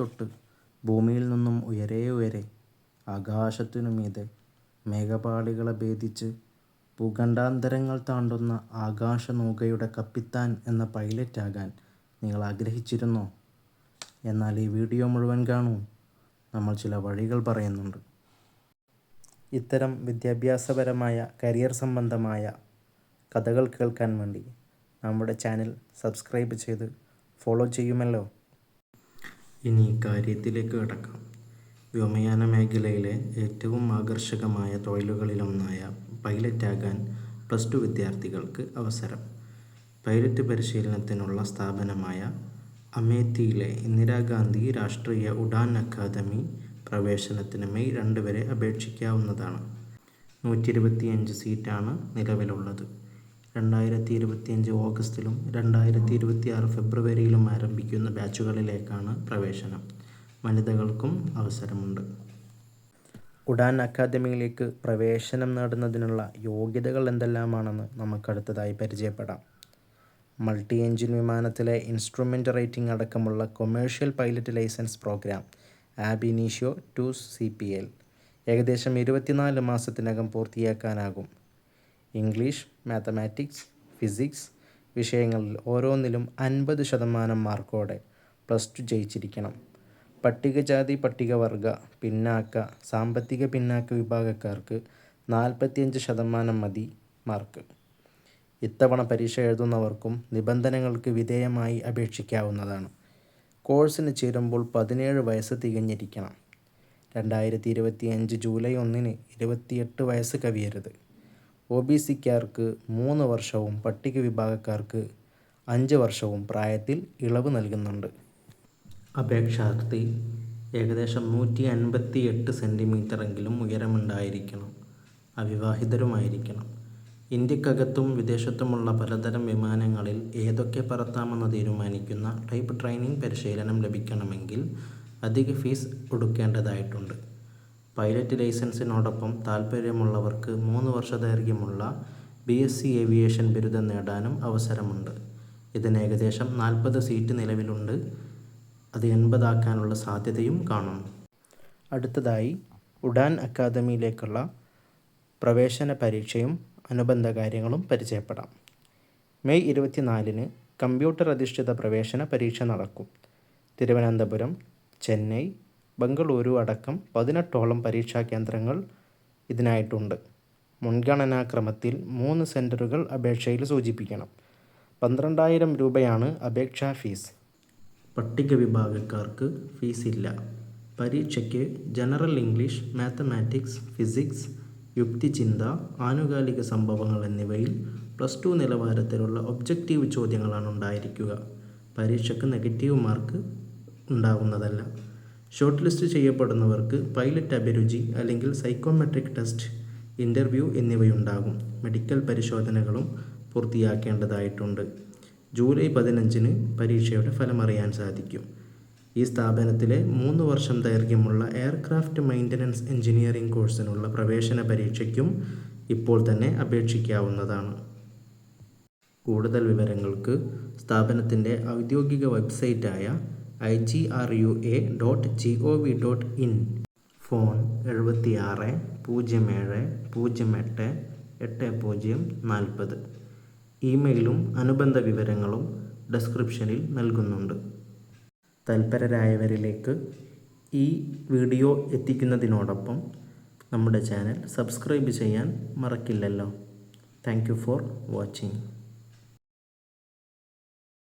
തൊട്ട് ഭൂമിയിൽ നിന്നും ഉയരെ ഉയരെ ആകാശത്തിനു മീതെ മേഘപാളികളെ ഭേദിച്ച് ഭൂഖണ്ഡാന്തരങ്ങൾ താണ്ടുന്ന ആകാശനൗകയുടെ കപ്പിത്താൻ എന്ന പൈലറ്റാകാൻ നിങ്ങൾ ആഗ്രഹിച്ചിരുന്നോ? എന്നാൽ ഈ വീഡിയോ മുഴുവൻ കാണൂ. നമ്മൾ ചില വഴികൾ പറയുന്നുണ്ട്. ഇത്തരം വിദ്യാഭ്യാസപരമായ കരിയർ സംബന്ധമായ കഥകൾ കേൾക്കാൻ വേണ്ടി നമ്മുടെ ചാനൽ സബ്സ്ക്രൈബ് ചെയ്ത് ഫോളോ ചെയ്യുമല്ലോ. ഇനി കാര്യത്തിലേക്ക് കടക്കാം. വ്യോമയാന മേഖലയിലെ ഏറ്റവും ആകർഷകമായ തൊഴിലുകളിലൊന്നായ പൈലറ്റാകാൻ പ്ലസ് ടു വിദ്യാർത്ഥികൾക്ക് അവസരം. പൈലറ്റ് പരിശീലനത്തിനുള്ള സ്ഥാപനമായ അമേത്തിയിലെ ഇന്ദിരാഗാന്ധി രാഷ്ട്രീയ ഉഡാൻ അക്കാദമി പ്രവേശനത്തിന് മെയ് രണ്ട് വരെ അപേക്ഷിക്കാവുന്നതാണ്. നൂറ്റി ഇരുപത്തിയഞ്ച് സീറ്റാണ് നിലവിലുള്ളത്. രണ്ടായിരത്തി ഇരുപത്തിയഞ്ച് ഓഗസ്റ്റിലും രണ്ടായിരത്തി ഇരുപത്തിയാറ് ഫെബ്രുവരിയിലും ആരംഭിക്കുന്ന ബാച്ചുകളിലേക്കാണ് പ്രവേശനം. വനിതകൾക്കും അവസരമുണ്ട്. ഉഡാൻ അക്കാദമിയിലേക്ക് പ്രവേശനം നേടുന്നതിനുള്ള യോഗ്യതകൾ എന്തെല്ലാമാണെന്ന് നമുക്കടുത്തതായി പരിചയപ്പെടാം. മൾട്ടി എഞ്ചിൻ വിമാനത്തിലെ ഇൻസ്ട്രുമെന്റ് റേറ്റിംഗ് അടക്കമുള്ള commercial pilot licence programme ആബിനീഷ്യോ to C P L ഏകദേശം ഇരുപത്തിനാല് മാസത്തിനകം പൂർത്തിയാക്കാനാകും. ഇംഗ്ലീഷ് മാത്തമാറ്റിക്സ് ഫിസിക്സ് വിഷയങ്ങളിൽ ഓരോന്നിലും അൻപത് ശതമാനം മാർക്കോടെ പ്ലസ് ടു ജയിച്ചിരിക്കണം. പട്ടികജാതി പട്ടികവർഗ പിന്നാക്ക സാമ്പത്തിക പിന്നാക്ക വിഭാഗക്കാർക്ക് നാൽപ്പത്തിയഞ്ച് ശതമാനം മതി മാർക്ക്. ഇത്തവണ പരീക്ഷ എഴുതുന്നവർക്കും നിബന്ധനകൾക്ക് വിധേയമായി അപേക്ഷിക്കാവുന്നതാണ്. കോഴ്സിന് ചേരുമ്പോൾ പതിനേഴ് വയസ്സ് തികഞ്ഞിരിക്കണം. രണ്ടായിരത്തി ഇരുപത്തിയഞ്ച് ജൂലൈ ഒന്നിന് ഇരുപത്തിയെട്ട് വയസ്സ് കവിയരുത്. ഒ ബി സിക്കാർക്ക് മൂന്ന് വർഷവും പട്ടിക വിഭാഗക്കാർക്ക് അഞ്ച് വർഷവും പ്രായത്തിൽ ഇളവ് നൽകുന്നുണ്ട്. അപേക്ഷാർത്ഥി ഏകദേശം നൂറ്റി അൻപത്തി എട്ട് സെന്റിമീറ്ററെങ്കിലും ഉയരമുണ്ടായിരിക്കണം. അവിവാഹിതരുമായിരിക്കണം. ഇന്ത്യക്കകത്തും വിദേശത്തുമുള്ള പലതരം വിമാനങ്ങളിൽ ഏതൊക്കെ പറത്താമെന്ന് തീരുമാനിക്കുന്ന ടൈപ്പ് ട്രെയിനിങ് പരിശീലനം ലഭിക്കണമെങ്കിൽ അധിക ഫീസ് കൊടുക്കേണ്ടതായിട്ടുണ്ട് പൈലറ്റ് ലൈസൻസിനോടൊപ്പം താൽപ്പര്യമുള്ളവർക്ക് മൂന്ന് വർഷ ദൈർഘ്യമുള്ള ബി എസ് സി ഏവിയേഷൻ ബിരുദം നേടാനും അവസരമുണ്ട്. ഇതിന് ഏകദേശം നാൽപ്പത് സീറ്റ് നിലവിലുണ്ട്. അത് എൺപതാക്കാനുള്ള സാധ്യതയും കാണുന്നു അടുത്തതായി ഉഡാൻ അക്കാദമിയിലേക്കുള്ള പ്രവേശന പരീക്ഷയും അനുബന്ധ കാര്യങ്ങളും പരിചയപ്പെടാം. മെയ് ഇരുപത്തിനാലിന് കമ്പ്യൂട്ടർ അധിഷ്ഠിത പ്രവേശന പരീക്ഷ നടക്കും. തിരുവനന്തപുരം ചെന്നൈ ബംഗളൂരു അടക്കം പതിനെട്ടോളം പരീക്ഷാ കേന്ദ്രങ്ങൾ ഇതിനായിട്ടുണ്ട്. മുൻഗണനാക്രമത്തിൽ മൂന്ന് സെന്ററുകൾ അപേക്ഷയിൽ സൂചിപ്പിക്കണം. പന്ത്രണ്ടായിരം രൂപയാണ് അപേക്ഷാ ഫീസ്. പട്ടിക വിഭാഗക്കാർക്ക് ഫീസില്ല. പരീക്ഷയ്ക്ക് ജനറൽ ഇംഗ്ലീഷ് മാത്തമാറ്റിക്സ് ഫിസിക്സ് യുക്തിചിന്ത ആനുകാലിക സംഭവങ്ങൾ എന്നിവയിൽ പ്ലസ് ടു നിലവാരത്തിലുള്ള ഒബ്ജക്റ്റീവ് ചോദ്യങ്ങളാണ് ഉണ്ടായിരിക്കുക. പരീക്ഷയ്ക്ക് നെഗറ്റീവ് മാർക്ക് ഉണ്ടാകുന്നതല്ല ഷോർട്ട് ലിസ്റ്റ് ചെയ്യപ്പെടുന്നവർക്ക് പൈലറ്റ് അഭിരുചി അല്ലെങ്കിൽ സൈക്കോമെട്രിക് ടെസ്റ്റ് ഇന്റർവ്യൂ എന്നിവയുണ്ടാകും. മെഡിക്കൽ പരിശോധനകളും പൂർത്തിയാക്കേണ്ടതായിട്ടുണ്ട്. ജൂലൈ പതിനഞ്ചിന് പരീക്ഷയുടെ ഫലമറിയാൻ സാധിക്കും. ഈ സ്ഥാപനത്തിലെ മൂന്ന് വർഷം ദൈർഘ്യമുള്ള എയർക്രാഫ്റ്റ് മെയിന്റനൻസ് എഞ്ചിനീയറിംഗ് കോഴ്സിനുള്ള പ്രവേശന പരീക്ഷയ്ക്കും ഇപ്പോൾ തന്നെ അപേക്ഷിക്കാവുന്നതാണ്. കൂടുതൽ വിവരങ്ങൾക്ക് സ്ഥാപനത്തിന്റെ ഔദ്യോഗിക വെബ്സൈറ്റായ I G R U A dot G O V dot in phone എഴുപത്തി ആറ് പൂജ്യം ഏഴ് പൂജ്യം എട്ട് എട്ട് പൂജ്യം നാൽപ്പത്. ഇമെയിലും അനുബന്ധ വിവരങ്ങളും ഡെസ്ക്രിപ്ഷനിൽ നൽകുന്നുണ്ട്. തൽപരരായവരിലേക്ക് ഈ വീഡിയോ എത്തിക്കുന്നതിനോടൊപ്പം നമ്മുടെ ചാനൽ സബ്സ്ക്രൈബ് ചെയ്യാൻ മറക്കില്ലല്ലോ. Thank you for watching.